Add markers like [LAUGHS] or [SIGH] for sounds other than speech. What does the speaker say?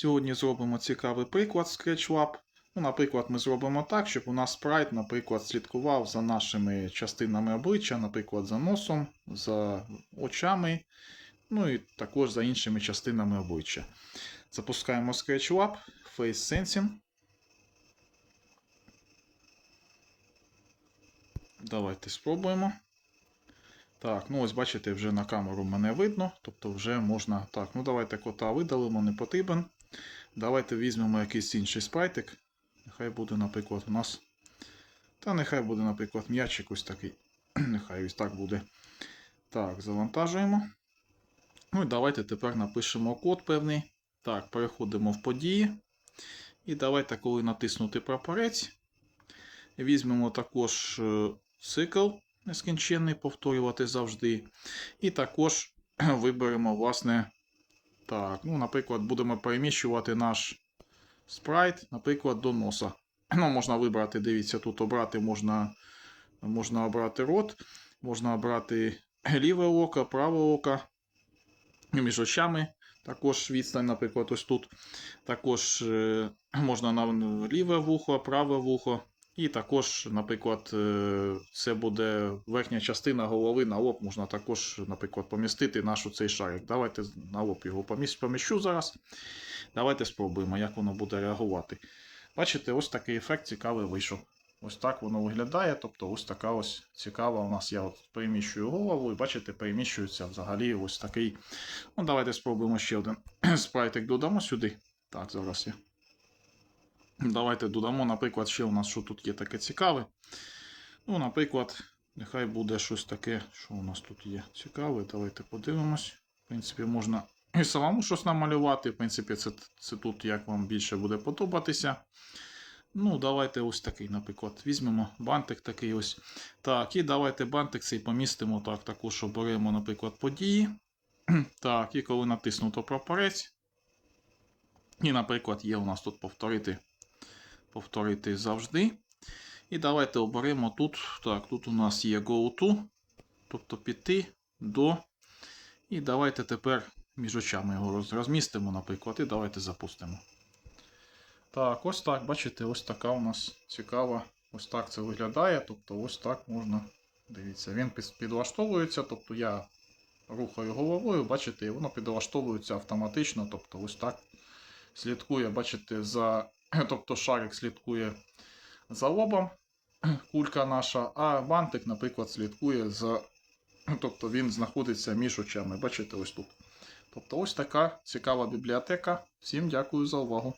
Сьогодні зробимо цікавий приклад SketchLab. Ну, наприклад, ми зробимо так, щоб у нас спрайт, наприклад, слідкував за нашими частинами обличчя, наприклад, за носом, за очами, ну і також за іншими частинами обличчя. Запускаємо SketchLab, Face Sensing. Давайте спробуємо. Так, ну ось бачите, вже на камеру мене видно, тобто вже можна. Так, ну давайте кота видалимо, не потрібен. Давайте візьмемо якийсь інший спрайтик. Нехай буде, наприклад, у нас. Та нехай буде, наприклад, м'ячик ось такий. [CLEARS THROAT] Нехай ось так буде. Так, завантажуємо. Ну і давайте тепер напишемо код певний. Так, переходимо в події. І давайте, коли натиснути прапорець, візьмемо також е, цикл нескінченний, повторювати завжди. І також [CLEARS THROAT] виберемо, власне, так, ну, наприклад, будемо переміщувати наш спрайт, наприклад, до носа. [CLEARS THROAT] Ну, можна вибрати, дивіться, тут обрати можна, можна обрати рот, можна обрати ліве око, праве око, між очами. Також відстань, наприклад, ось тут. Також е, можна на ліве вухо, праве вухо. І також, наприклад, е, це буде верхня частина голови на лоб, можна також, наприклад, помістити наш цей шарик. Давайте на лоб його поміщу зараз. Давайте спробуємо, як воно буде реагувати. Бачите, ось такий ефект цікавий вийшов. Ось так воно виглядає. Тобто, ось така ось цікава у нас. Я от переміщую голову, і бачите, переміщується взагалі ось такий. Ну, давайте спробуємо ще один [CLEARS THROAT] спрайтик додамо сюди. Так, зараз я. Давайте додамо, наприклад, ще у нас що тут є таке цікаве. Ну, наприклад, нехай буде щось таке, що у нас тут є цікаве. Давайте подивимось. В принципі, можна і самому щось намалювати. В принципі, це, це тут як вам більше буде подобатися. Ну, давайте ось такий, наприклад, візьмемо бантик такий ось. Так, і давайте бантик цей помістимо так, також оберемо, наприклад, події. [CLEARS THROAT] Так, і коли натиснуто прапорець. І, наприклад, є у нас тут повторити повторити завжди. І давайте оберемо тут. Так, тут у нас є go to, тобто піти до. І давайте тепер між очами його розмістимо, наприклад, і давайте запустимо. Так, ось так, бачите, ось така у нас цікава. Ось так це виглядає. Тобто, ось так можна. Дивіться, він підлаштовується. Тобто я рухаю головою, бачите, воно підлаштовується автоматично. Тобто, ось так слідкує, бачите, за [LAUGHS] тобто шарик слідкує за лобом, [CLEARS THROAT] кулька наша, а бантик, наприклад, слідкує за. [CLEARS THROAT] Тобто він знаходиться між очами. Бачите, ось тут. Тобто ось така цікава бібліотека. Всім дякую за увагу.